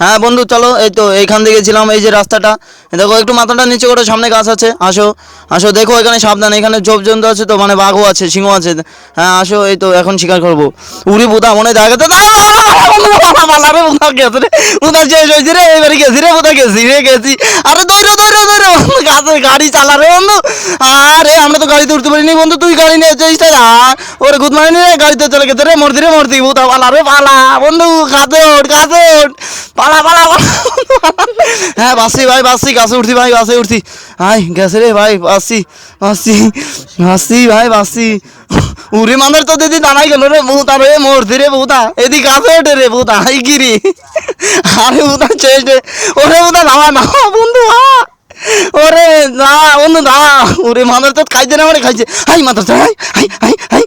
হ্যাঁ বন্ধু, চলো, এই তো এইখান থেকে ছিলাম, এই যে রাস্তাটা। দেখো, একটু মাথাটা নিচে করে, সামনে গাছ আছে, আসো আসো, দেখো, এখানে সাবধান, এখানে জন্তু আছে তো মানে বাঘও আছে সিংহ আছে। হ্যাঁ আসো, এই তো, এখন শিকার করব। উড়ি বোধা মনে বুদা গেছে এবারে গেছি রে, বুদা গেছি, রে, গেছি। আরে দৌড়ে বন্ধু গাছের গাড়ি চালা রে বন্ধু। আরে, আমরা তো গাড়িতে উঠতে পারিনি বন্ধু, তুই গাড়ি নিয়ে চেষ্টা ওরে গুদ মারিনি রে, গাড়িতে চলে গেছে রে মর্দি রে মর্দি বুদা পালা রে পালা বন্ধু, কাছে ওঠ কাছে ওঠ। পালা পালা হ্যাঁ বাসি ভাই, বাসি গাছে উঠছি ভাই, বাসে উঠছি হাই গেছে রে ভাই, বাসি বাসি বাসি ভাই, বাসি। উরে মামের তো দিদি দাঁড়াই গেল রে, ভূতা রে মরছি রে, ভূতা। এদিক গাছে ওঠে রে, ভূতা, হাই গিরি। আরে শেষ রে। ওরে, ভূতা, নামা না বন্ধু আ ওরে না অন্য না ওরে মাদার তো খাইছে না মানে খাইছে hi mother hi hi hi hi